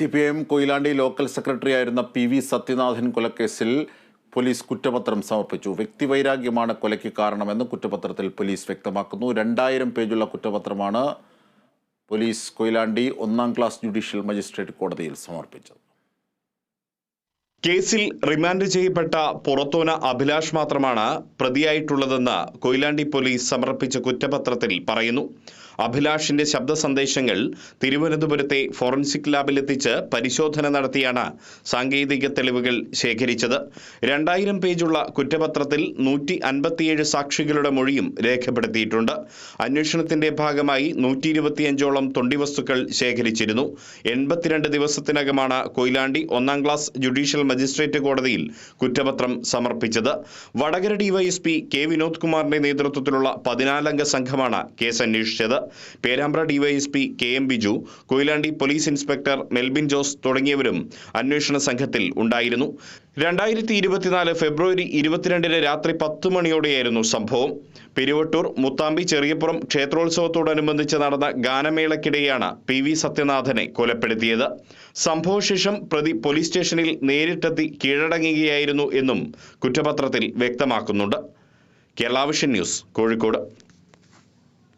C P M Koyilandy local secretary ആയിരുന്ന P V Sathyanathan കൊലക്കേസിൽ police കുറ്റപത്രം സമർപ്പിച്ചു. വ്യക്തിവൈരാഗ്യമാണ് കൊലയ്ക്ക് കാരണമെന്ന് കുറ്റപത്രത്തിൽ പോലീസ് വ്യക്തമാക്കുന്നു. രണ്ടായിരം പേജുള്ള കുറ്റപത്രമാണ് പോലീസ് കൊയിലാണ്ടി ഒന്നാം ക്ലാസ് ജുഡീഷ്യൽ മജിസ്ട്രേറ്റ് കോടതിയിൽ സമർപ്പിച്ചത്. കേസിൽ റിമാൻഡ് ചെയ്യപ്പെട്ട പുറത്തോന അഭിലാഷ് മാത്രമാണ് പ്രതിയായിട്ടുള്ളതെന്ന് കൊയിലാണ്ടി പോലീസ് സമർപ്പിച്ച കുറ്റപത്രത്തിൽ പറയുന്നു. അഭിലാഷിന്റെ ശബ്ദ സന്ദേശങ്ങൾ തിരുവനന്തപുരത്തെ ഫോറൻസിക് ലാബിലെത്തിച്ച് പരിശോധന നടത്തിയാണ് സാങ്കേതിക തെളിവുകൾ ശേഖരിച്ചത്. രണ്ടായിരം പേജുള്ള കുറ്റപത്രത്തിൽ നൂറ്റി അൻപത്തിയേഴ് സാക്ഷികളുടെ മൊഴിയും രേഖപ്പെടുത്തിയിട്ടുണ്ട്. അന്വേഷണത്തിന്റെ ഭാഗമായി നൂറ്റി ഇരുപത്തിയഞ്ചോളം തൊണ്ടിവസ്തുക്കൾ ശേഖരിച്ചിരുന്നു. എൺപത്തിരണ്ട് ദിവസത്തിനകമാണ് കൊയിലാണ്ടി ഒന്നാം ക്ലാസ് ജുഡീഷ്യൽ മജിസ്ട്രേറ്റ് കോടതിയിൽ കുറ്റപത്രം സമർപ്പിച്ചത്. വടകര ഡിവൈഎസ്പി കെ വിനോദ് കുമാറിന്റെ നേതൃത്വത്തിലുള്ള പതിനാലംഗ സംഘമാണ് കേസ് അന്വേഷിച്ചത് Perambra DYSP K M Biju Koyilandy police inspector Melbin Jose തുടങ്ങിയവരും അന്വേഷണ സംഘത്തിൽ ഉണ്ടായിരുന്നു. രണ്ടായിരത്തി ഇരുപത്തിനാല് ഫെബ്രുവരി ഇരുപത്തിരണ്ടിന് രാത്രി പത്ത് മണിയോടെയായിരുന്നു സംഭവം. പെരുവട്ടൂർ മുത്താമ്പി ചെറിയപ്പുറം ക്ഷേത്രോത്സവത്തോടനുബന്ധിച്ച് നടന്ന ഗാനമേളയ്ക്കിടെയാണ് പി വി സത്യനാഥനെ കൊലപ്പെടുത്തിയത്. സംഭവശേഷം പ്രതി പോലീസ് സ്റ്റേഷനിൽ നേരിട്ടെത്തി കീഴടങ്ങുകയായിരുന്നു എന്നും കുറ്റപത്രത്തിൽ വ്യക്തമാക്കുന്നുണ്ട്. കേരളാവിഷൻ ന്യൂസ് കോഴിക്കോട്.